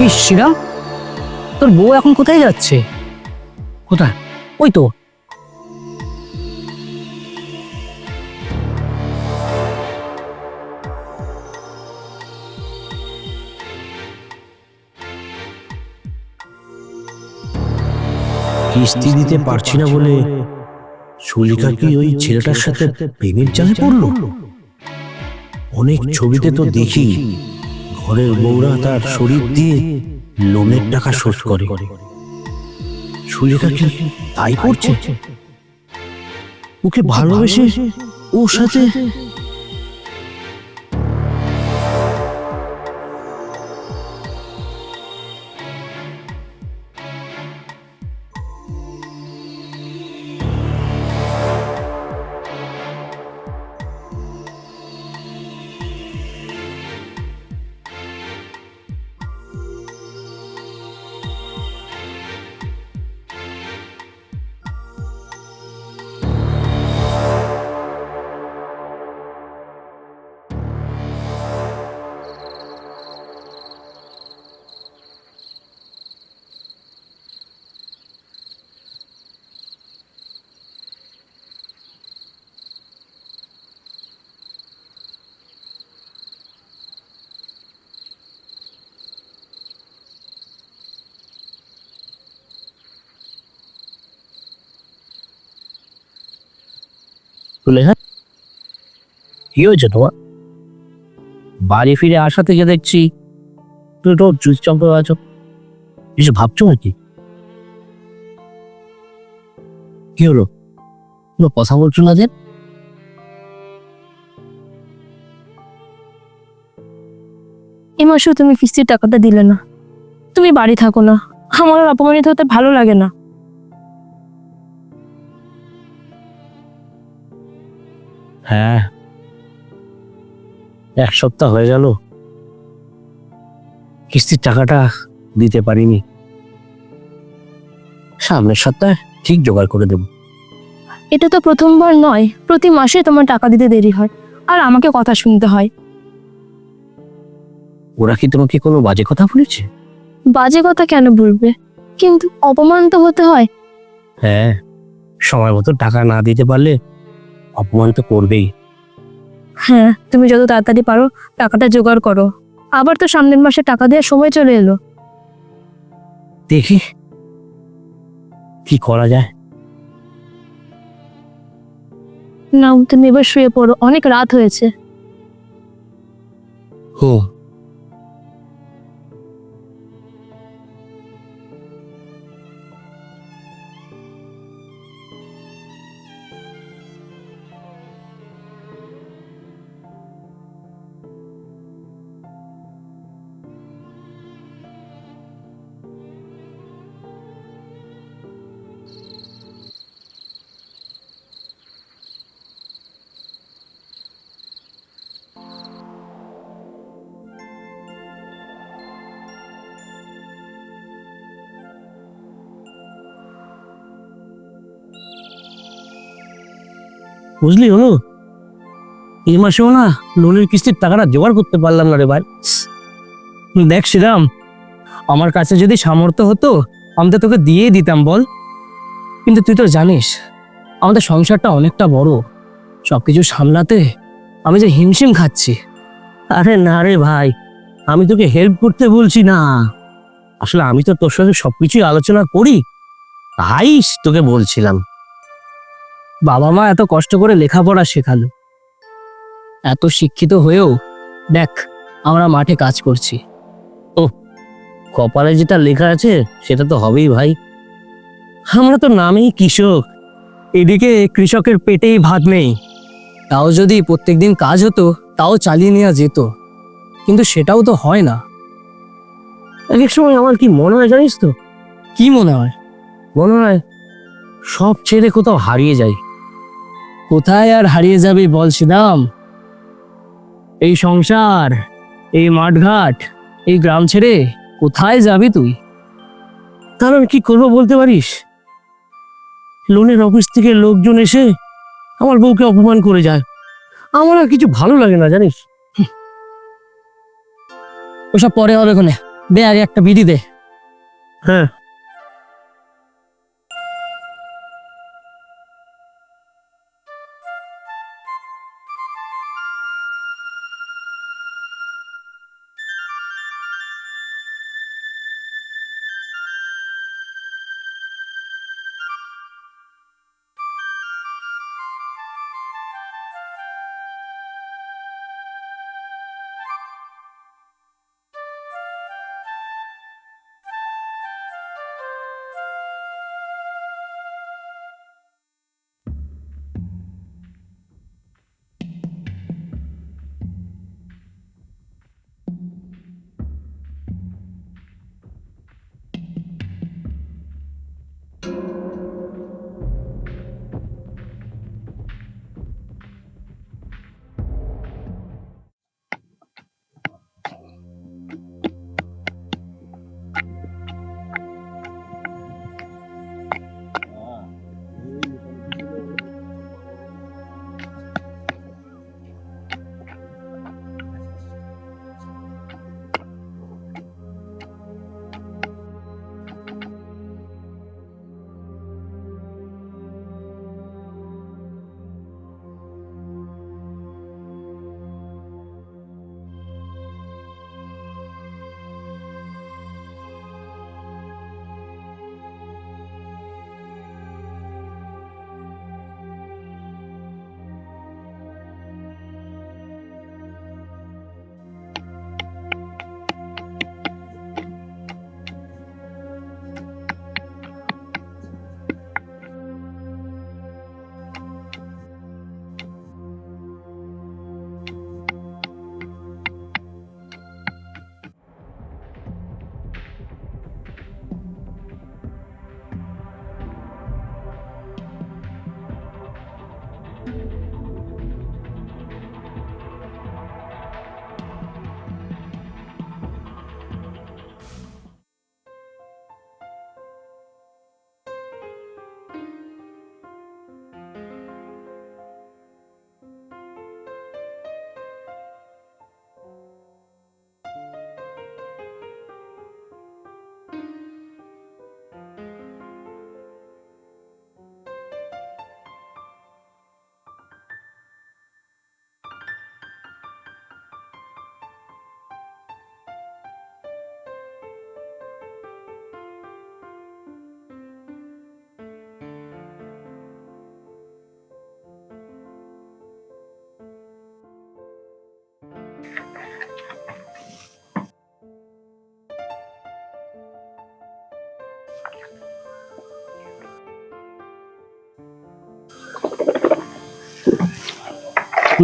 ইস তোর বউ এখন কোথায় যাচ্ছে? কোথায়? ওই তো। কিস্তি দিতে পারছি না বলে সুলিকা কি ওই ছেলেটার সাথে প্রেমের জালে পড়ল? অনেক ছবিতে তো দেখি ঘরের বউরা তার শরীর দিয়ে লোনের টাকা শোধ করে। সুলেখা কি তাই করছে? ওকে ভালোবেসে ওর সাথে সুলেখা কি হয়েছে তোমার? বাড়ি ফিরে আসা থেকে দেখছি তুই তো আছো কিছু ভাবছ নাকি? কি হলো? কোনো কথা বলছো না যে? এই মাসেও তুমি কিস্তির টাকাটা দিলে না। তুমি বাড়ি থাকো না। আমার অপমানিত হতে ভালো লাগে না। হ্যাঁ। এক সপ্তাহ হয়ে গেল। কিস্তির টাকাটা দিতে পারিনি। সামনের সপ্তাহে ঠিক জোগাড় করে দেব। এটা তো প্রথমবার নয়। প্রতি মাসে তোমার টাকা দিতে দেরি হয়। আর আমাকে কথা শুনতে হয়। ওরা কি তোমাকে কোনো বাজে কথা বলেছে? বাজে কথা কেন বলবে? কিন্তু অপমান তো হতে হয়। হ্যাঁ। সময় মতো টাকা না দিতে পারলে অপমান তো করবেই। হ্যাঁ তুমি যত তাড়াতাড়ি পারো টাকাটা জোগাড় করো। আবার তো সামনের মাসে টাকা দেওয়ার সময় চলে এলো। দেখি। কি করা যায়? নাও তুমি এবার শুয়ে পড়ো। অনেক রাত হয়েছে। ও বুঝলি অনু এই মাসেও না লোনের কিস্তির টাকাটা জোগাড় করতে পারলাম না রে ভাই। দেখ শ্রীরাম, আমার কাছে যদি সামর্থ্য হতো, আমি তো তোকে দিয়েই দিতাম বল। কিন্তু তুই তো জানিস, আমাদের সংসারটা অনেকটা বড়। সব কিছু সামলাতে আমি যে হিমশিম খাচ্ছি। আরে না রে ভাই, আমি তোকে হেল্প করতে বলছি না। আসলে আমি তো তোর সাথে সবকিছুই আলোচনা করি, তাই তোকে বলছিলাম। বাবা মা এত কষ্ট করে লেখাপড়া শেখালো। এত শিক্ষিত হয়েও, দেখ, আমরা মাঠে কাজ করছি। ও কপালে যেটা লেখা আছে, সেটা তো হবেই ভাই। আমরা তো নামেই কৃষক। এদিকে কৃষকের পেটেই ভাত নেই। তাও যদি প্রত্যেকদিন কাজ হতো, তাও চালিয়ে নেওয়া যেত। কিন্তু সেটাও তো হয় না। এক এক সময় আমার কি মনে হয় জানিস তো? কি মনে হয়? মনে হয় সব ছেড়ে কোথাও হারিয়ে যায়। কোথায় আর হারিয়ে যাবে বল এই সংসার, এই মাঠঘাট, এই গ্রাম ছেড়ে কোথায় যাবি তুই? কারণ কি করব বলতে পারিস? লোনের অফিস থেকে লোকজন এসে আমার বউকে অপমান করে যায়। আমার আর কিছু ভালো লাগে না, জানিস? ওসব পরে হবে কোনে। দে আগে একটা বিড়ি দে। হ্যাঁ।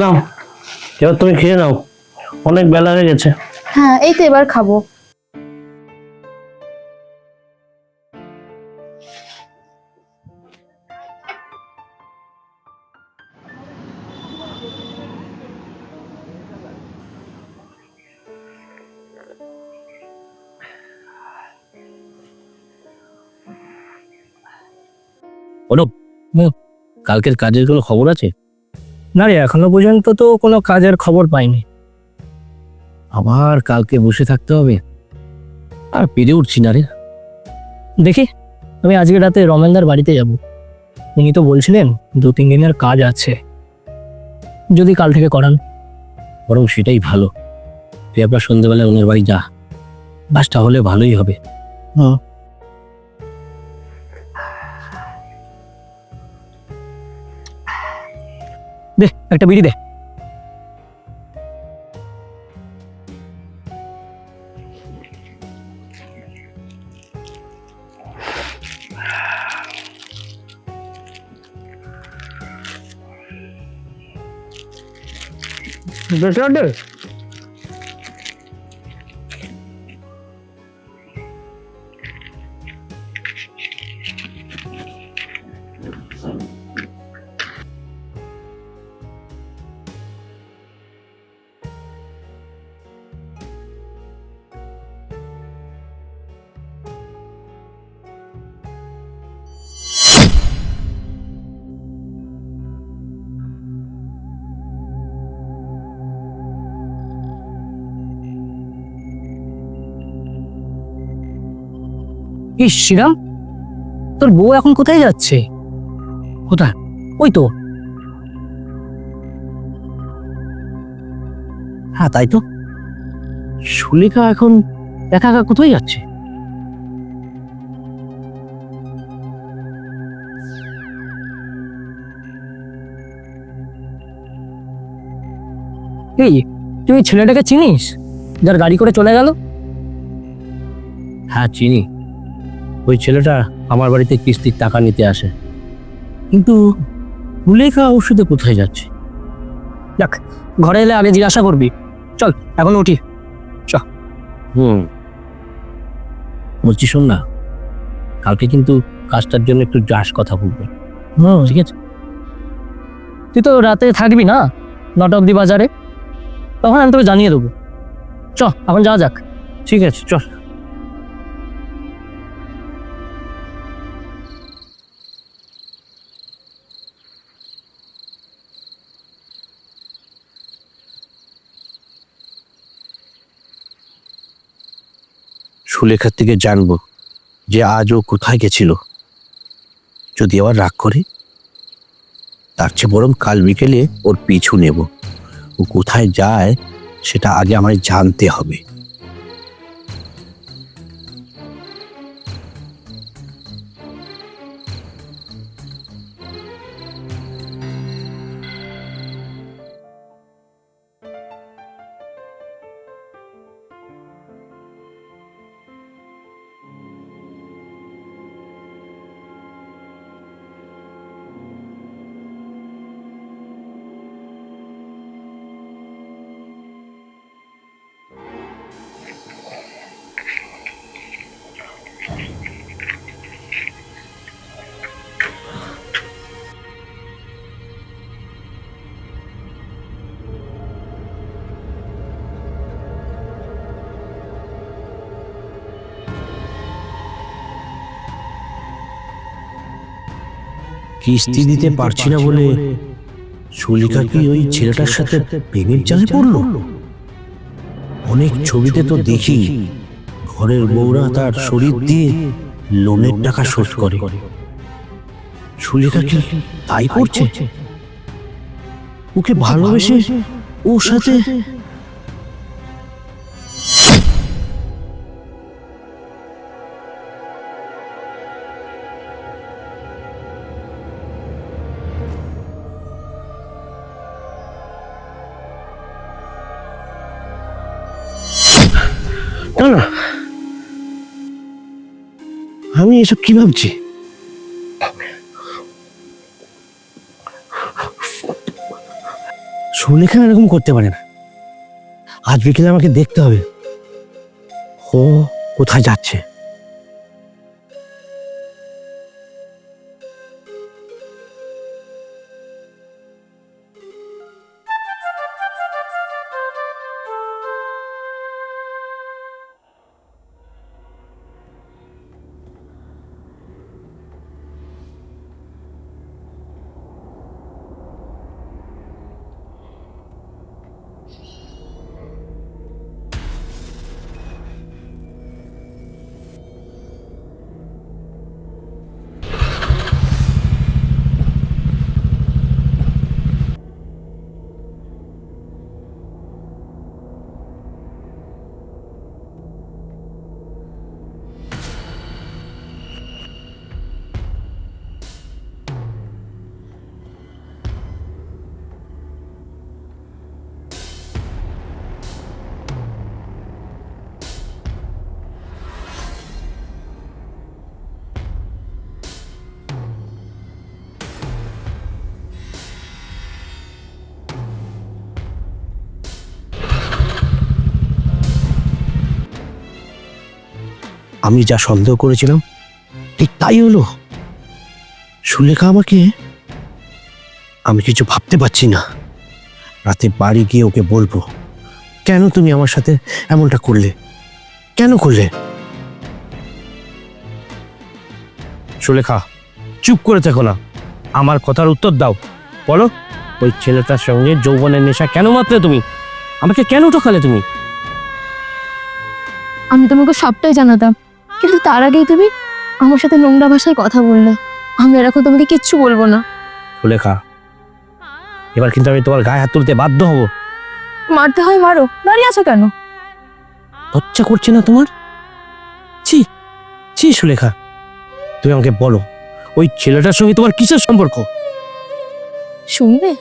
নাও এবার তুমি খেয়ে নাও। অনেক বেলা হয়ে গেছে। হ্যাঁ এই তো এবার খাব। অনুপ কালকের কাজের কোনো খবর আছে? না রে, এখনও পর্যন্ত তো কোনো কাজের খবর পাইনি। আবার কালকে বসে থাকতে হবে। আর পেরে উঠছি না রে। দেখি, আমি আজকে রাতে রমেনদার বাড়িতে যাব। উনি তো বলছিলেন দু, তিন দিনের কাজ আছে। যদি কাল থেকে করান। বরং সেটাই ভালো। তুই আপনার সন্ধ্যেবেলায় ওনার বাড়ি যা। বাসটা হলে ভালোই হবে। দে একটা বিড়ি দে বেশ শ্রীরাম, তোর বউ এখন কোথায় যাচ্ছে? কোথায়? ওই তো। হ্যাঁ তাই তো। সুলেখা এখন একা একা কোথায় যাচ্ছে? এই, তুই ছেলেটাকে চিনিস? যার গাড়ি করে চলে গেল? হ্যাঁ চিনি। ওই ছেলেটা আমার বাড়িতে কিস্তির টাকা নিতে আসে। কিন্তু সুলেখা ওষুধে কোথায় যাচ্ছে? যাক ঘরে এলে আগে জিজ্ঞাসা করবি। চল এখন উঠি। চ। হুম। বলছি শোন না কালকে কিন্তু কাজটার জন্য একটু যাস কথা বলব। হুম ঠিক আছে। তুই তো রাতে থাকবি না নটা অব্দি বাজারে? তখন আমি তোকে জানিয়ে দেবো। চ এখন যাওয়া যাক। ঠিক আছে চল সুলেখার থেকে জানব যে আজ ও কোথায় গেছিল। যদি আবার রাগ করে, তার চেয়ে বরং কাল বিকেলে ওর পিছু নেব। ও কোথায় যায়, সেটা আগে আমায় জানতে হবে। কিস্তি দিতে পারছি না বলে সুলিকা কি ওই ছেলেটার সাথে প্রেমের জালে পড়ল? অনেক ছবিতে তো দেখি ঘরের বউরা তার শরীর দিয়ে লোনের টাকা শোধ করে। সুলিকা কি তাই করছে? ওকে ভালোবেসে ওর সাথে এসব কি ভাবছি? সুলেখা এরকম করতে পারে না? আজ বিকেলে আমাকে দেখতে হবে। ও কোথায় যাচ্ছে? আমি যা সন্দেহ করেছিলাম, ঠিক তাই হলো। সুলেখা আমাকে, আমি কিছু ভাবতে পারছি না। রাতে বাড়ি গিয়ে ওকে বলব, কেন তুমি আমার সাথে এমনটা করলে? কেন করলে? সুলেখা, চুপ করে থেকো না। আমার কথার উত্তর দাও। বলো, ওই ছেলেটার সঙ্গে যৌবনের নেশা কেন মাত্রে তুমি? আমাকে কেন ঠকালে তুমি? আমি তোমাকে সবটাই জানাতাম। কিন্তু তার আগেই তুমি আমার সাথে নোংরা ভাষায় কথা বললে। আমি এরকম তোমাকে কিচ্ছু বলব না। সুলেখা এবার কিন্তু আমি তোমার গায়ে হাত তুলতে বাধ্য হব। মারতে হয় মারো। দাঁড়িয়ে আছো কেন? লজ্জা করছে না তোমার? ছি ছি সুলেখা তুমি আমাকে বলো ওই ছেলেটার সঙ্গে তোমার কিসের সম্পর্ক? শুনবে?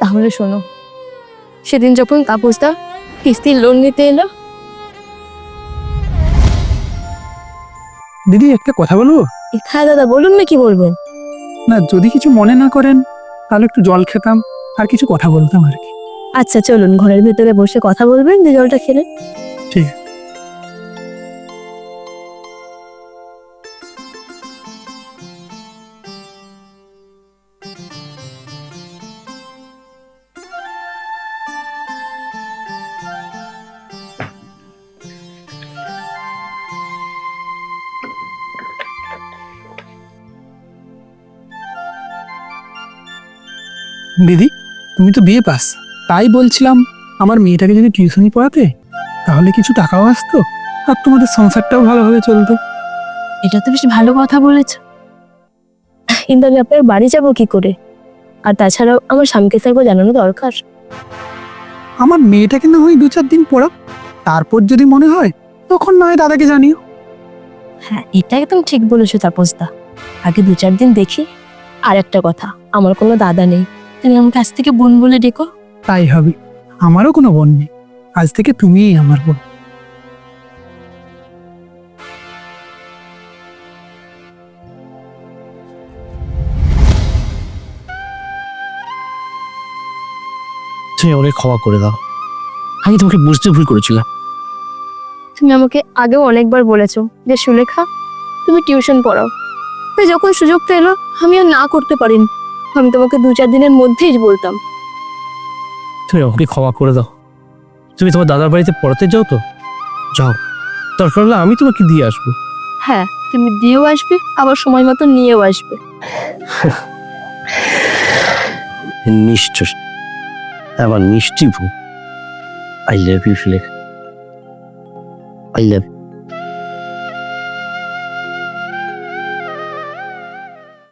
তাহলে শোনো। সেদিন যখন তাপসদা কিস্তির লোন নিতে এলো দিদি একটা কথা বলব? হ্যাঁ দাদা বলুন না কি বলব। না যদি কিছু মনে না করেন তাহলে একটু জল খেতাম আর কিছু কথা বলতাম আর কি। আচ্ছা চলুন ঘরের ভিতরে বসে কথা বলবেন যে জলটা খেলে ঠিক আছে। দিদি তুমি তো বিয়ে পাস। তাই বলছিলাম আমার মেয়েটাকে যদি টিউশনি পড়াতে তাহলে কিছু টাকাও আসতো আর তোমাদের সংসারটাও ভালোভাবে চলতো। এটা তো বেশ ভালো কথা বলেছ। কিন্তু আমি আপনার বাড়ি যাব কি করে? আর তাছাড়াও আমার স্বামীকে স্যারকে জানানো দরকার। আমার মেয়েটাকে না হয় দু চার দিন পড়াও তারপর যদি মনে হয় তখন নয় দাদাকে জানিও। হ্যাঁ এটা একদম ঠিক বলেছ তাপসদা। আগে দু চার দিন দেখি। আর একটা কথা আমার কোনো দাদা নেই। তুমি আমার কাছ থেকে বোন বলে ডেকো। তাই হবে। আমারও কোনো বোন নেই। আজ থেকে তুমিই আমার বোন। তুমি অনেক ক্ষমা করে দাও। আমি তোমাকে বুঝতে ভুল করেছিলাম। তুমি আমাকে আগেও অনেকবার বলেছ যে সুলেখা তুমি টিউশন পড়াও। তাই যখন সুযোগ পেল আমি আর না করতে পারিনি। আমি তোমাকে দু চার দিনের মধ্যেই বলতাম। তুমি আমাকে ক্ষমা করে দাও। তুমি তোমার দাদার বাড়িতে পড়াতে যাও তো? যাও। দরকার হলে আমি তোমাকে দিয়ে আসব। হ্যাঁ তুমি দিয়েও আসবে আবার সময় মতো নিয়েও আসবে। নিশ্চয়। আমার ভু আই লাভ ইউ সুলেখ আই লাভ